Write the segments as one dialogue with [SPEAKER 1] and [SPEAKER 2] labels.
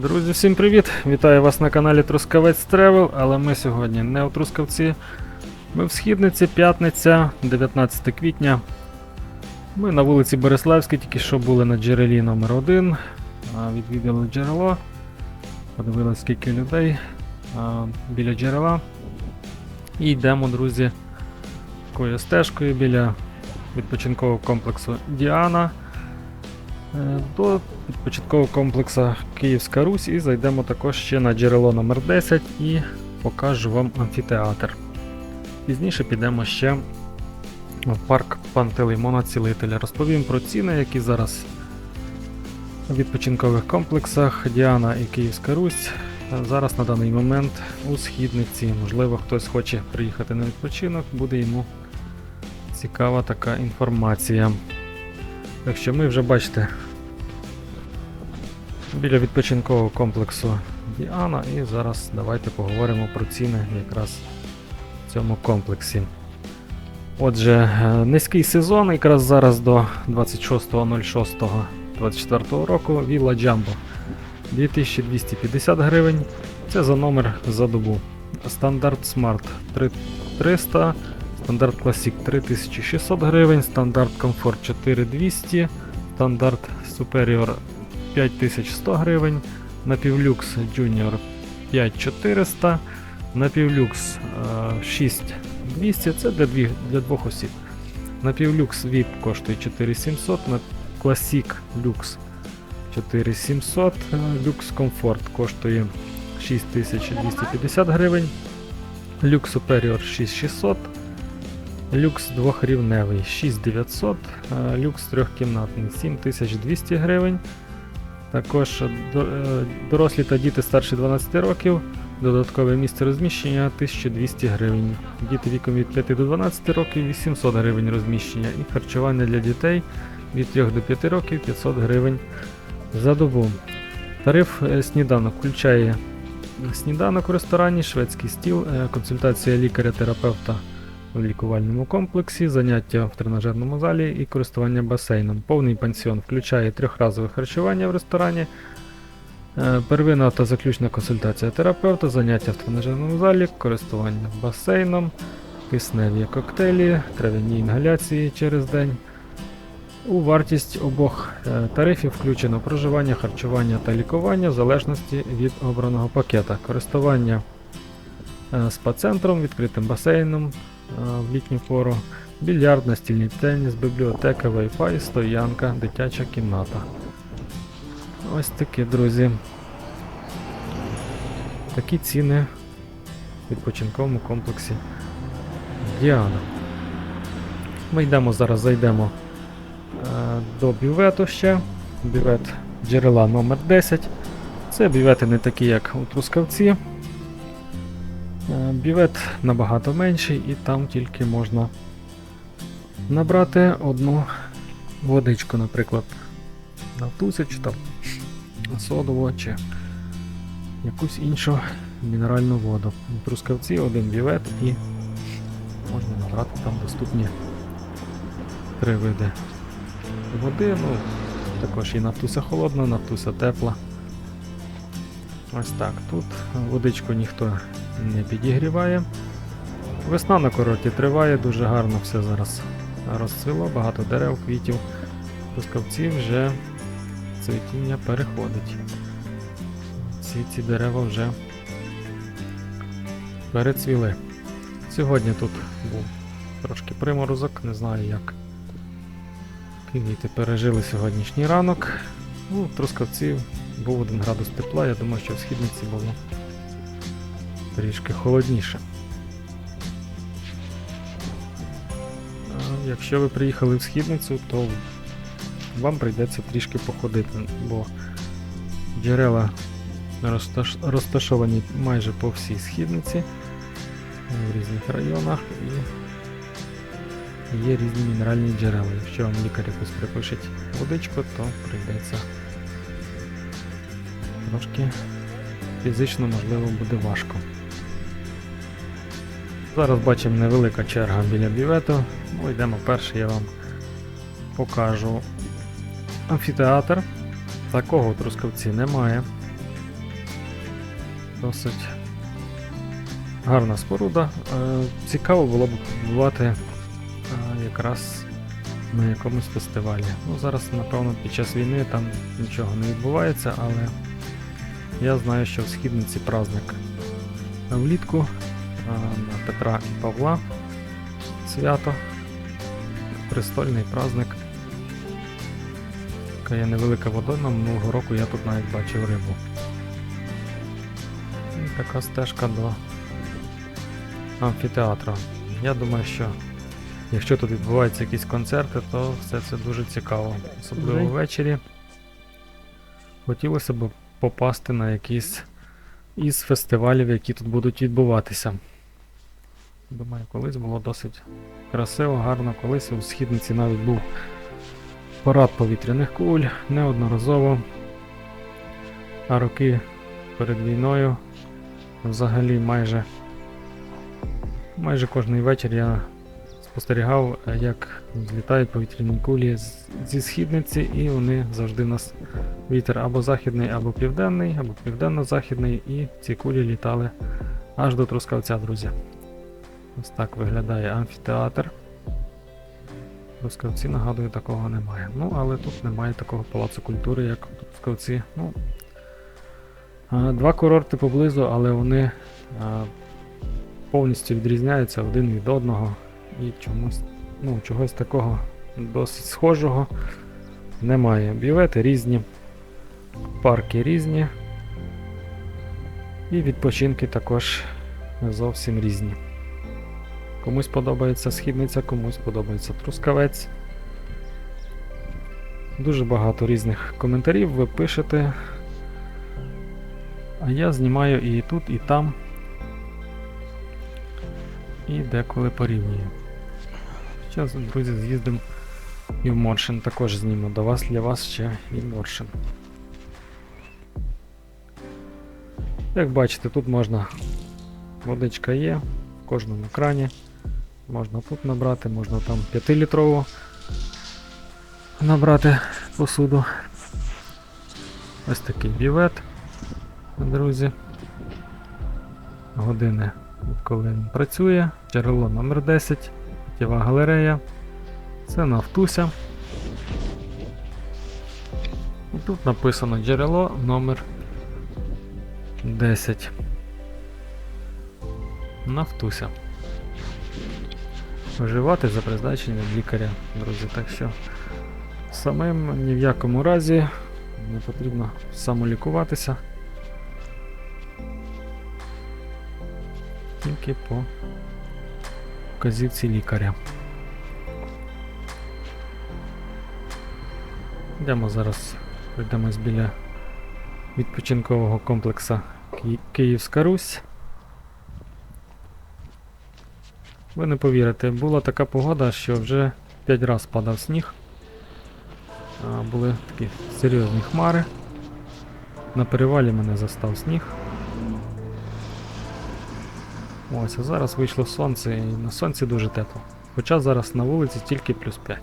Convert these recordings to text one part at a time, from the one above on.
[SPEAKER 1] Друзі, всім привіт! Вітаю вас на каналі Трускавець Тревел, але ми сьогодні не у Трускавці. Ми в Східниці, п'ятниця, 19 квітня. Ми на вулиці Бориславській, тільки що були на джерелі номер 1 Відвідали джерело. Подивилися, скільки людей біля джерела. І йдемо, друзі, такою стежкою біля відпочинкового комплексу Діана. Е, До відпочинкового комплексу Київська Русь і зайдемо також ще на джерело номер 10 і покажу вам амфітеатр. Пізніше підемо ще в парк Пантелеймона Цілителя. Розповім про ціни, які зараз у відпочинкових комплексах Діана і Київська Русь. е, Зараз на даний момент у східниці. Можливо, хтось хоче приїхати на відпочинок, буде йому цікава така інформація. Так що ми вже бачите біля відпочинкового комплексу Діана і зараз давайте поговоримо про ціни якраз в цьому комплексі. Отже, е, низький сезон, якраз зараз до 26.06.24 року Вілла Джамбо 2250 гривень. Це за номер за добу. Стандарт Смарт 3300, стандарт Classic 3600 гривень, стандарт Комфорт 4200, стандарт Superior 5100 гривень, напівлюкс Junior 5400, напівлюкс е, 6200, це для, дві, для двох осіб. Напівлюкс VIP коштує 4700, на Classic Lux 4700, е, Lux Comfort коштує 6250 гривень, Lux Superior 6600, Люкс двохрівневий 6900, е, люкс трьохкімнатний 7200 гривень. Також е, е, дорослі та діти старші 12 років, додаткове місце розміщення 1200 гривень. Діти віком від 5 до 12 років 800 гривень розміщення і харчування для дітей від 3 до 5 років 500 гривень за добу. Тариф сніданок включає сніданок у ресторані, шведський стіл, консультація лікаря-терапевта в лікувальному комплексі, заняття в тренажерному залі і користування басейном. Повний пансіон включає трьохразове харчування в ресторані, е, первинна та заключна консультація терапевта, заняття в тренажерному залі, користування басейном, кисневі коктейлі, трав'яні інгаляції через день. У вартість обох е, тарифів включено проживання, харчування та лікування в залежності від обраного пакета, користування е, спа-центром, відкритим басейном, в літню пору, більярд, настільний теніс, бібліотека, Wi-Fi, стоянка, дитяча кімната. Ось такі, друзі. Такі ціни в відпочинковому комплексі Діана. Ми йдемо зараз, зайдемо е, до бювету ще. Бювет джерела номер 10 Це бювети не такі, як у Трускавці. Е, Бювет набагато менший і там тільки можна набрати одну водичку, наприклад, нафтусю чи там содову чи якусь іншу мінеральну воду. У Трускавці один бювет і можна набрати там доступні три види води. Ну, також і нафтуся холодна, нафтуся тепла. Ось так. Тут водичку ніхто не підігріває. Весна на короті триває, дуже гарно все зараз розцвіло, багато дерев, квітів. Пускавці вже цвітіння переходить. Ці ці дерева вже перецвіли. Сьогодні тут був трошки приморозок, не знаю як. Квіти пережили сьогоднішній ранок. Ну, Трускавці був 1 градус тепла, я думаю, що в східниці було трішки холодніше. Якщо ви приїхали в східницю, то вам прийдеться трішки походити, бо джерела розташовані майже по всій східниці в різних районах і є різні мінеральні джерела. Якщо вам лікар якось припишеть водичку, то прийдеться трошки фізично, можливо, буде важко. Зараз бачимо невелика черга біля бювету. Ну, йдемо перше, я вам покажу амфітеатр. Такого в Трускавці немає. Досить гарна споруда. Е, Цікаво було б побувати е, якраз на якомусь фестивалі. Ну, зараз, напевно, під час війни там нічого не відбувається, але я знаю, що в східниці праздник влітку на Петра і Павла свято. Престольний праздник. Така є невелика водойма, минулого року я тут навіть бачив рибу. І така стежка до амфітеатру. Я думаю, що якщо тут відбуваються якісь концерти, то все це дуже цікаво. Особливо ввечері. Хотілося б попасти на якийсь із фестивалів, які тут будуть відбуватися. Думаю, колись було досить красиво, гарно. Колись у східниці навіть був парад повітряних куль неодноразово. А роки перед війною взагалі майже майже кожний вечір я спостерігав, як злітають повітряні кулі зі східниці, і вони завжди у нас вітер або західний, або південний, або південно-західний, і ці кулі літали аж до Трускавця, друзі. Ось так виглядає амфітеатр. Трускавці, нагадую, такого немає. Ну, але тут немає такого палацу культури, як у Трускавці. Ну, два курорти поблизу, але вони повністю відрізняються один від одного. І чомусь, ну, чогось такого досить схожого немає. Бювети різні, парки різні. І відпочинки також зовсім різні. Комусь подобається східниця, комусь подобається трускавець. Дуже багато різних коментарів ви пишете. А я знімаю і тут, і там. І деколи порівнюю. Зараз, друзі, з'їздимо і в Моршин також зніму. До вас для вас ще і Моршин. Як бачите, тут можна водичка є в кожному крані. Можна тут набрати, можна там 5-літрову набрати посуду. Ось такий бівет, друзі. Години, відколи він працює. Джерело номер 10 Тєва галерея. Це Нафтуся. І тут написано джерело номер 10. Нафтуся. Вживати за призначенням лікаря, друзі. Так що самим ні в якому разі не потрібно самолікуватися. Тільки по вказівці лікаря. Йдемо зараз, пройдемось біля відпочинкового комплексу Ки- Київська Русь. Ви не повірите, була така погода, що вже 5 разів падав сніг. Були такі серйозні хмари. На перевалі мене застав сніг. Ось, а зараз вийшло сонце і на сонці дуже тепло. Хоча зараз на вулиці тільки плюс 5.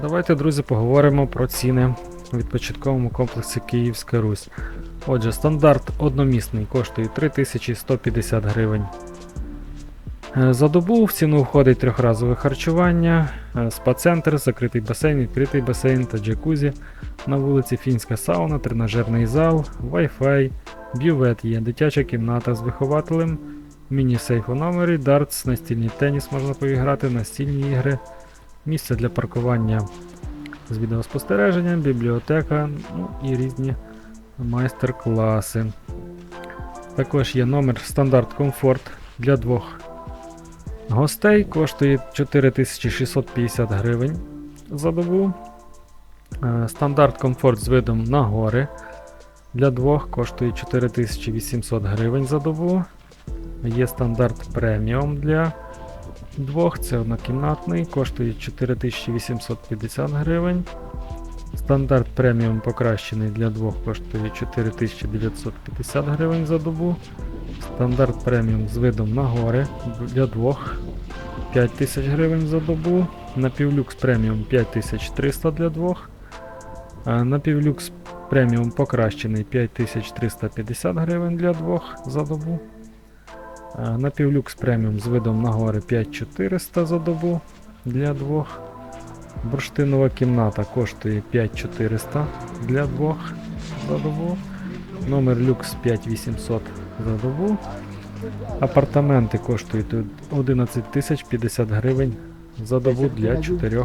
[SPEAKER 1] Давайте, друзі, поговоримо про ціни у відпочинковому комплексі Київська Русь. Отже, стандарт одномісний коштує 3150 гривень. Е, За добу в ціну входить трьохразове харчування, е, спа-центр, закритий басейн, відкритий басейн та джакузі. На вулиці фінська сауна, тренажерний зал, Wi-Fi, бювет є, дитяча кімната з вихователем, міні-сейф у номері, дартс, настільний теніс можна поіграти, настільні ігри, місце для паркування з відеоспостереженням, бібліотека, ну і різні майстер-класи. Також є номер стандарт комфорт для двох гостей, коштує 4650 гривень за добу. Е, Стандарт комфорт з видом на гори для двох коштує 4800 гривень за добу. Є стандарт преміум для двох, це однокімнатний, коштує 4850 гривень. Стандарт преміум покращений для двох коштує 4950 гривень за добу. Стандарт преміум з видом на гори для двох 5000 гривень за добу. Напівлюкс преміум 5300 для двох. Напівлюкс преміум покращений 5350 гривень для двох за добу. Е, Напівлюкс преміум з видом на гори 5400 за добу для двох. Бурштинова кімната коштує 5400 для двох за добу. Номер люкс 5800 за добу. Апартаменти коштують 11 тисяч 50 гривень за добу для 4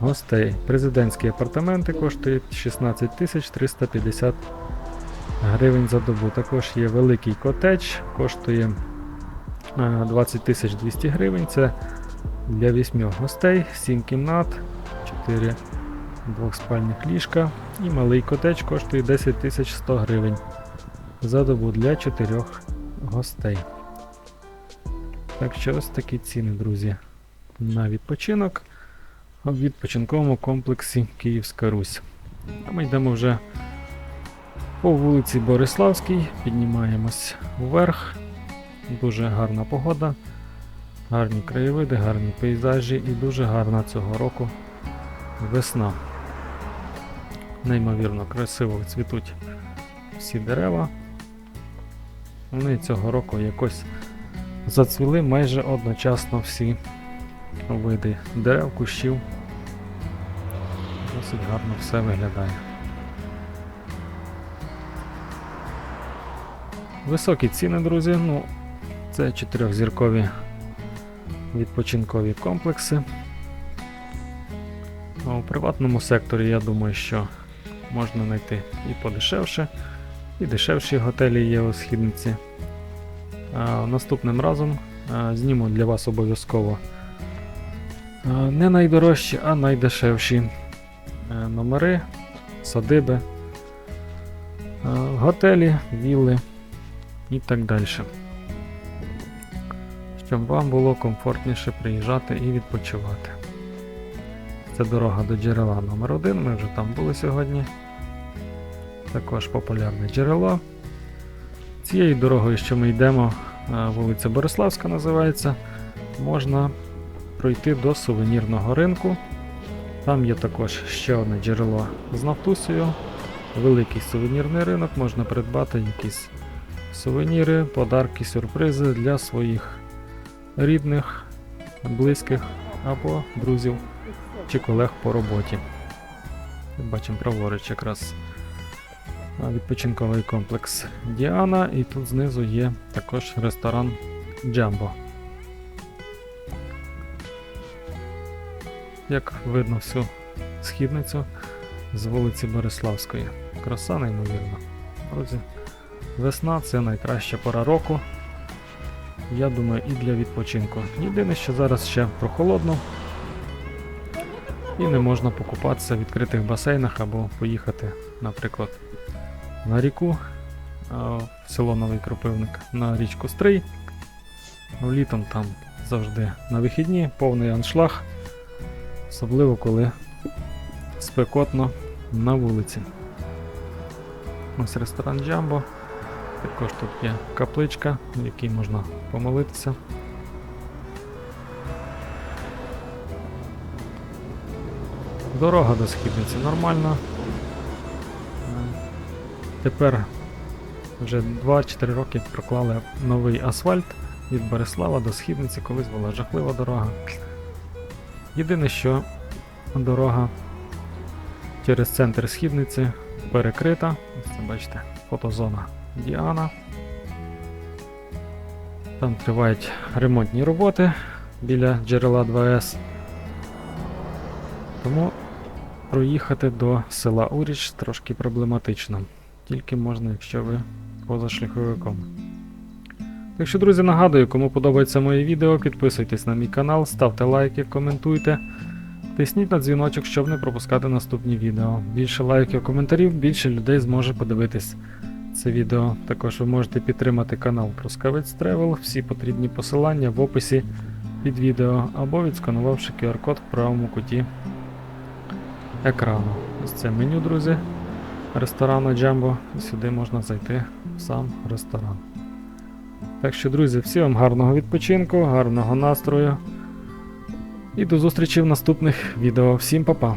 [SPEAKER 1] гостей. Президентські апартаменти коштують 16 тисяч 350 гривень за добу. Також є великий котедж, коштує е, 20 тисяч 200 гривень. Це для 8 гостей, 7 кімнат, 4 двохспальних ліжка. І малий котедж коштує 10 тисяч 100 гривень за добу для 4 гостей. Так що ось такі ціни, друзі, на відпочинок в відпочинковому комплексі Київська Русь. А ми йдемо вже по вулиці Бориславській, піднімаємось вверх. Дуже гарна погода, гарні краєвиди, гарні пейзажі і дуже гарна цього року весна. Неймовірно красиво цвітуть всі дерева. Вони цього року якось зацвіли майже одночасно всі види дерев, кущів. Досить гарно все виглядає. Високі ціни, друзі. Ну, це чотирьохзіркові відпочинкові комплекси. У приватному секторі, я думаю, що можна знайти і подешевше, і дешевші готелі є у східниці. А, наступним разом а, зніму для вас обов'язково не найдорожчі, а найдешевші е, номери, садиби, а, готелі, вілли і так далі. Щоб вам було комфортніше приїжджати і відпочивати. Це дорога до джерела номер 1 ми вже там були сьогодні. Також популярне джерело. Цією дорогою, що ми йдемо, вулиця Бориславська називається, можна пройти до сувенірного ринку. Там є також ще одне джерело з Нафтусею, великий сувенірний ринок, можна придбати якісь сувеніри, подарки, сюрпризи для своїх рідних, близьких або друзів чи колег по роботі. Бачимо праворуч якраз відпочинковий комплекс Діана, і тут знизу є також ресторан Джамбо. Як видно всю східницю з вулиці Бориславської. Краса неймовірна. Друзі, весна це найкраща пора року. Я думаю, і для відпочинку. Єдине, що зараз ще прохолодно, і не можна покупатися в відкритих басейнах або поїхати, наприклад, на ріку в село Новий Кропивник на річку Стрий. Ну, Літом там завжди на вихідні повний аншлаг, особливо коли спекотно на вулиці. Ось ресторан Джамбо. Також тут є капличка, в якій можна помолитися. Дорога до східниці нормальна. Тепер вже 2-4 роки проклали новий асфальт від Береслава до східниці, колись була жахлива дорога. Єдине, що дорога через центр східниці перекрита. Ось це бачите, фотозона Діана. Там тривають ремонтні роботи біля джерела 2С. Тому проїхати до села Уріч трошки проблематично. Тільки можна, якщо ви поза шляховиком. Так що, друзі, нагадую, кому подобається моє відео, підписуйтесь на мій канал, ставте лайки, коментуйте. Тисніть на дзвіночок, щоб не пропускати наступні відео. Більше лайків, коментарів, більше людей зможе подивитись це відео. Також ви можете підтримати канал Трускавець Travel, всі потрібні посилання в описі під відео або відсканувавши QR-код в правому куті екрану. Ось це меню, друзі, ресторану Джамбо. Сюди можна зайти в сам ресторан. Так що, друзі, всім вам гарного відпочинку, гарного настрою. І до зустрічі в наступних відео. Всім па-па!